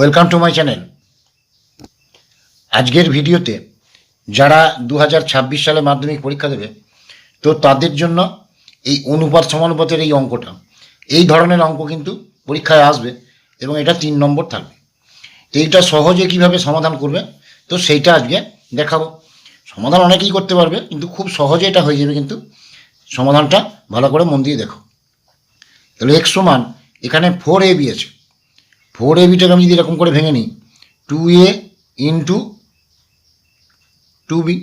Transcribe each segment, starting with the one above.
Welcome to my channel আজকের ভিডিওতে যারা দু সালে মাধ্যমিক পরীক্ষা দেবে, তো তাদের জন্য এই অনুপাত সমানুপাতের এই অঙ্কটা, এই ধরনের অঙ্ক কিন্তু পরীক্ষায় আসবে এবং এটা তিন নম্বর থাকবে। তো এইটা সহজে কীভাবে সমাধান করবে, তো সেইটা আজকে দেখাবো। সমাধান অনেকেই করতে পারবে, কিন্তু খুব সহজে এটা হয়ে যাবে কিন্তু সমাধানটা ভালো করে মন দিয়ে দেখো। তাহলে এক্স সমান এখানে ফোর এ বি আছে। ফোর এ বিটাকে আমি যদি এরকম করে ভেঙে নিই two a into two b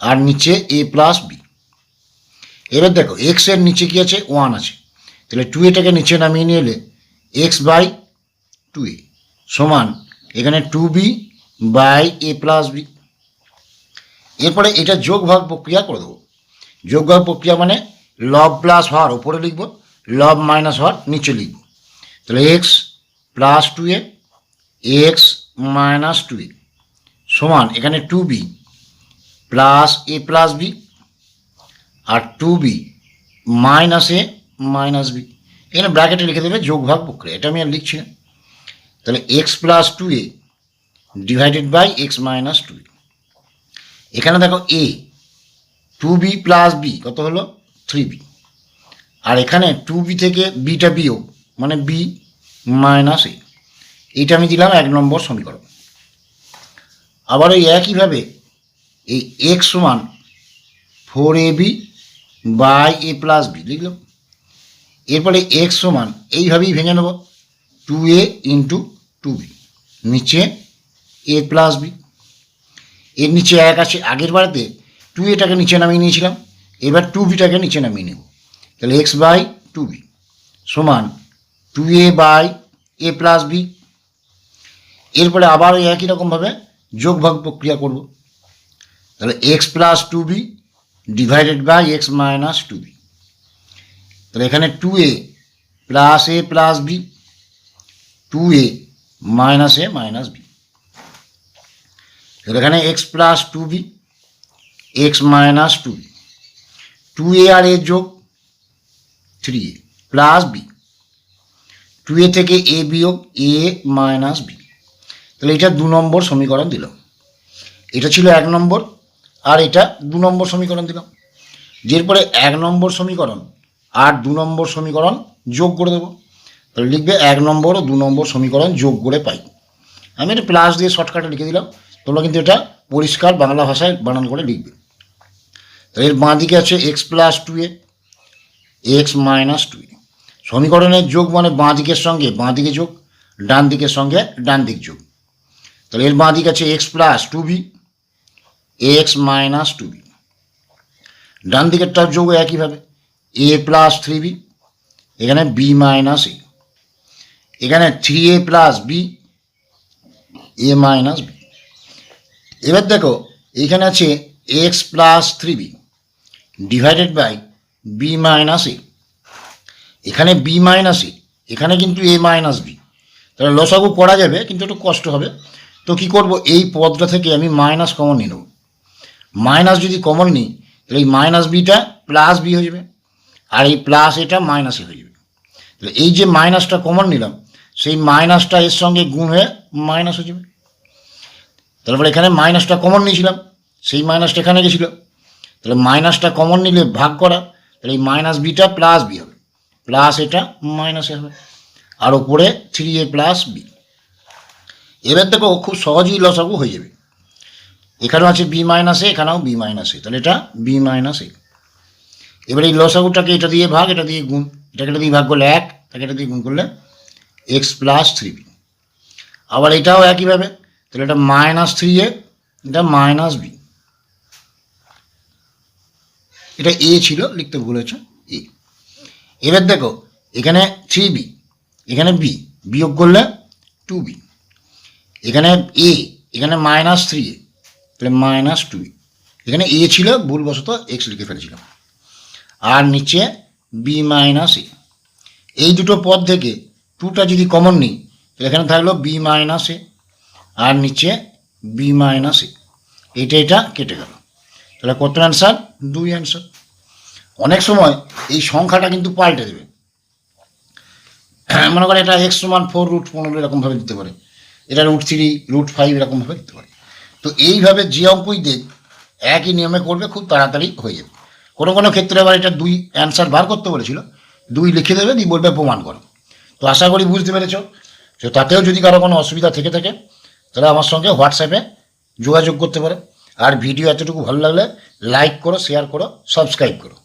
আর নিচে এ প্লাস বি এবার দেখো এক্সের নিচে কি আছে? ওয়ান আছে। তাহলে টু এটাকে নিচে নামিয়ে নিয়ে এলে এক্স বাই টু এ সমান এখানে two b by a plus b এরপরে এটা যোগ ভাগ প্রক্রিয়া করে দেবো। যোগ ভাগ প্রক্রিয়া মানে লব প্লাস হওয়ার, উপরে লিখব লব মাইনাস হওয়ার, নিচে লিখব। তাহলে x plus two a, x minus two a, সমান এখানে two b, plus a plus b, R two b minus a minus b. এখানে ব্র্যাকেটে লিখে দেবে যোগ ভাগ প্রক্রিয়া, এটা আমি আর লিখছি না। তাহলে X plus two A divided by X minus two এখানে দেখো A, two B plus B, কত হলো? Three b. আর এখানে টু বি থেকে বিটা বিয়োগ মানে বি মাইনাস এ এইটা আমি দিলাম এক নম্বর সমীকরণ। আবার ওই একইভাবে এই এক্স সমান four A B by A plus B লিখলাম। এরপরে এক্স সমান এইভাবেই ভেঙে নেব two A into two B নিচে এ প্লাস বি এর নিচে এক আছে, আগের বারেতে টু এটাকে নিচে নামিয়ে নিয়েছিলাম, এবার টু বিটাকে নিচে নামিয়ে নেব। তাহলে এক্স বাই টু বি সমান two A by A plus B এরপরে আবার ওই একই রকমভাবে যোগ ভাগ প্রক্রিয়া করব। তাহলে X plus two B divided by X minus two B তাহলে এখানে two A plus A plus B two A minus A minus B তাহলে এখানে X plus two B X minus two B two A আর এর যোগ three A plus B two A থেকে A বিয়োগ এ minus B তাহলে এটা দু নম্বর সমীকরণ দিলাম এটা ছিল এক নম্বর, আর এটা দু নম্বর সমীকরণ দিলাম এরপরে এক নম্বর সমীকরণ আর দু নম্বর সমীকরণ যোগ করে দেবো। তাহলে লিখবে এক নম্বর ও দু নম্বর সমীকরণ যোগ করে পাই। আমি এটা প্লাস দিয়ে শর্টকাটে লিখে দিলাম। তোমরা কিন্তু এটা পরিষ্কার বাংলা ভাষায় বানান করে লিখবে। তাহলে এর বাঁ দিকে আছে X plus two A X minus two A সমীকরণের যোগ মানে বাঁ দিকের সঙ্গে, বাঁ দিকে যোগ, ডান দিকের সঙ্গে ডান দিক যোগ। তাহলে এর বাঁ দিক আছে X plus two B, X minus two B. ডান দিকেরটার যোগ একইভাবে, এ প্লাস থ্রি বি, এখানে বি মাইনাস এ। এখানে three A plus B, A minus B. এবার দেখো, এখানে আছে X plus three B, divided by B minus A. এখানে বি মাইনাস এ এখানে কিন্তু এ মাইনাস বি তাহলে লসাগু করা যাবে, কিন্তু একটু কষ্ট হবে। তো কি করব? এই পদটা থেকে আমি মাইনাস কমন নিয়ে নেব। মাইনাস যদি কমন নিই, তাহলে এই মাইনাস বিটা প্লাস বি হয়ে যাবে, আর এই প্লাস এটা মাইনাসে হয়ে যাবে। তাহলে এই যে মাইনাসটা কমন নিলাম, সেই মাইনাসটা এর সঙ্গে গুণ হয়ে মাইনাস হয়ে যাবে। তারপরে এখানে মাইনাসটা কমন নিয়েছিলাম, সেই মাইনাসটা এখানে গেছিল। তাহলে মাইনাসটা কমন নিলে ভাগ করা, তাহলে এই মাইনাস বিটা প্লাস বি হবে। প্লাস এটা, মাইনাসে হবে। আর ওপরে থ্রি এ প্লাস বি এবার দেখো, খুব সহজেই লসাগু হয়ে যাবে। এখানেও আছে বি মাইনাসে এখানেও বি মাইনাসে তাহলে এটা বি মাইনাসে এবার এই লসাগুটাকে এটা দিয়ে ভাগ, এটা দিয়ে গুণ। এটাকে এটা দিয়ে ভাগ করলে এক তাকে এটা দিয়ে গুণ করলে এক্স প্লাস থ্রি বি আবার এটাও একইভাবে। তাহলে এটা মাইনাস থ্রি এ এটা মাইনাস বি এটা এ ছিল, লিখতে ভুল এ এবার দেখো, এখানে থ্রি বি এখানে বি বিয়োগ করলে টু বি এখানে এ এখানে মাইনাস থ্রি এ তাহলে মাইনাস টু বি এখানে এ ছিল, ভুলবশত এক্স লিখে ফেলেছিলাম। আর নিচে বি মাইনাস এ এই দুটো পদ থেকে টুটা যদি কমন নিই, তাহলে এখানে থাকল বি মাইনাস এ আর নিচে বি মাইনাস এ এটা এটা কেটে গেল। তাহলে কত অ্যান্সার দুই অ্যান্সার অনেক সময় এই সংখ্যাটা কিন্তু পাল্টে দেবে। মনে করে এটা এক্স সমান ফোর রুট পনেরো এরকমভাবে দিতে পারে। এটা রুট থ্রি রুট ফাইভ এরকমভাবে দিতে পারে। তো এইভাবে যে অঙ্কই দেখ, একই নিয়মে করবে, খুব তাড়াতাড়ি হয়ে যাবে। কোনো কোনো ক্ষেত্রে আবার এটা দুই অ্যান্সার বার করতে বলেছিল। দুই লিখে দেবে, দিয়ে বলবে প্রমাণ করো। তো আশা করি বুঝতে পেরেছ। তো তাতেও যদি কারও কোনো অসুবিধা থেকে থাকে তাহলে আমার সঙ্গে হোয়াটসঅ্যাপে যোগাযোগ করতে পারে। আর ভিডিও এতটুকু ভালো লাগলে লাইক করো শেয়ার করো সাবস্ক্রাইব করো।